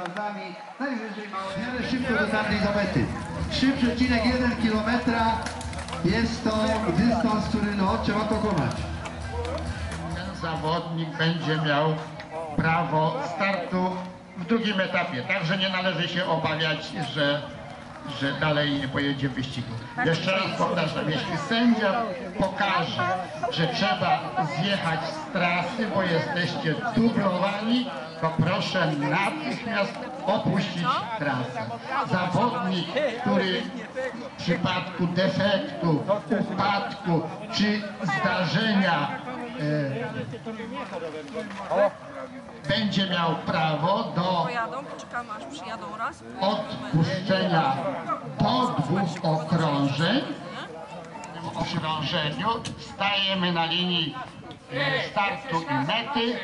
gwiazdami, najwyżej małe. W miarę szybko do mety. 3,1 km jest to dystans, który no, trzeba pokonać. ten zawodnik będzie miał prawo startu w drugim etapie. Także nie należy się obawiać, że, że dalej nie pojedzie w wyścigu. Jeszcze raz powtarzam, jeśli sędzia pokaże, że trzeba zjechać z trasy, bo jesteście dublowani, to proszę natychmiast opuścić trasę. Zawodnik, który w przypadku defektu, upadku czy zdarzenia będzie miał prawo do odpuszczenia do dwóch okrążeń. W okrążeniu stajemy na linii e, startu i mety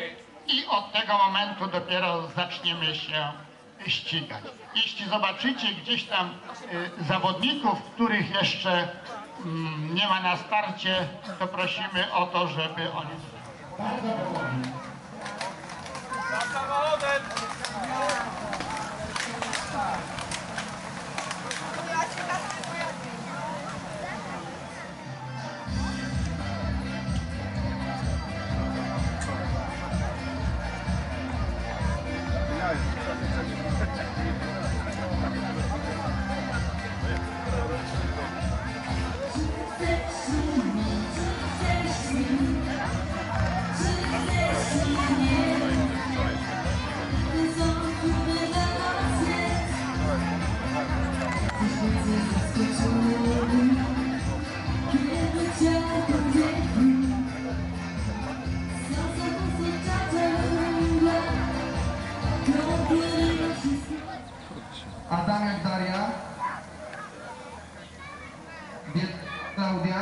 i od tego momentu dopiero zaczniemy się ścigać. Jeśli zobaczycie gdzieś tam e, zawodników, których jeszcze mm, nie ma na starcie, to prosimy o to, żeby oni Adamiak Daria. Klaudia.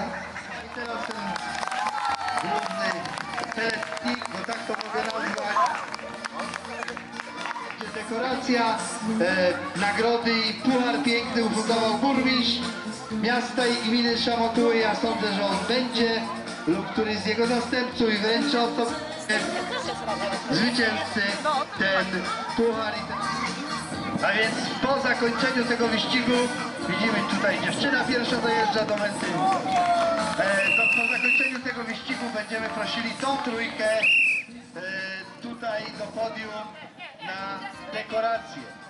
I teraz ten główny bo tak to mogę nazwać. Dekoracja, e, nagrody i puchar piękny ufundował burmistrz miasta i gminy Szamotuły. Ja sądzę, że on będzie lub któryś z jego następców i wręczy osobie zwycięzcy ten puchar i ten a więc po zakończeniu tego wyścigu widzimy tutaj dziewczyna pierwsza dojeżdża do mety. E, to po zakończeniu tego wyścigu będziemy prosili tą trójkę e, tutaj do podium na dekorację.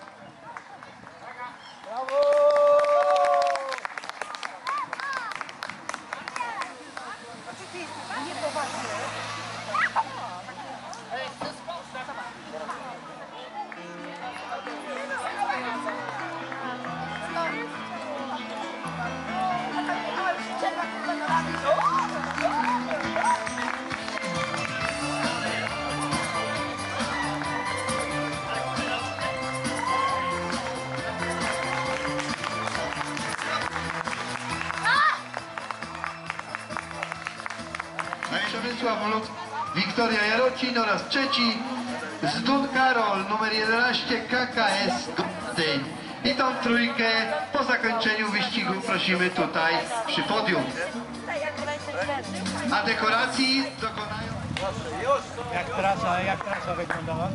Przemysław Oluk, Wiktoria Jarocin oraz trzeci Zdun Karol, numer 11 KKS Gdyń. I tą trójkę po zakończeniu wyścigu prosimy tutaj przy podium. A dekoracji dokonają... Jak trasa, jak trasa wyglądała?